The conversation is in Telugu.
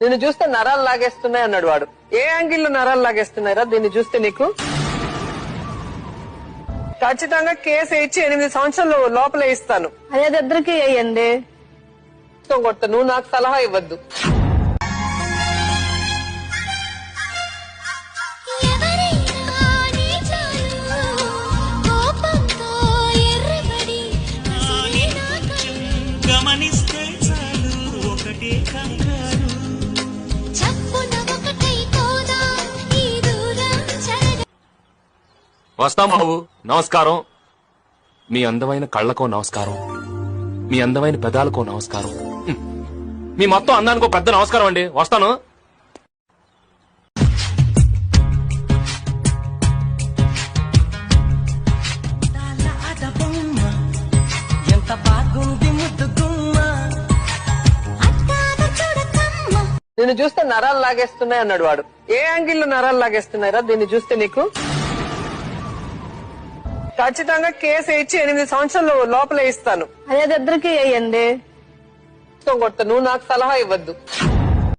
నిన్ను చూస్తే నరాలు లాగేస్తున్నాయి అన్నాడు వాడు. ఏ యాంగిల్లో నరాలు లాగేస్తున్నారా దీన్ని చూస్తే నీకు? ఖచ్చితంగా కేసు ఇచ్చి ఎనిమిది సంవత్సరాలు లోపల ఇస్తాను. అదే ఇద్దరికి వేయండి. కొట్ట నువ్వు నాకు సలహా ఇవ్వద్దు. గమనిస్తే చాలు. ఒకటే కంగారు. వస్తాం బాబు. నమస్కారం. మీ అందమైన కళ్ళకో నమస్కారం. మీ అందమైన పెదాలకో నమస్కారం. మీ మొత్తం అందానికో పెద్ద నమస్కారం అండి. వస్తాను. నిన్ను చూస్తే నరాలు లాగేస్తున్నాయి అన్నాడు వాడు. ఏ యాంగిల్ నరాలు లాగేస్తున్నారా దీన్ని చూస్తే నీకు? ఖచ్చితంగా కేసు ఇచ్చి ఎనిమిది సంవత్సరాలు లోపల ఇస్తాను. అదే ఇద్దరికి వేయండి కొట్ట నువ్వు నాకు సలహా ఇవ్వద్దు.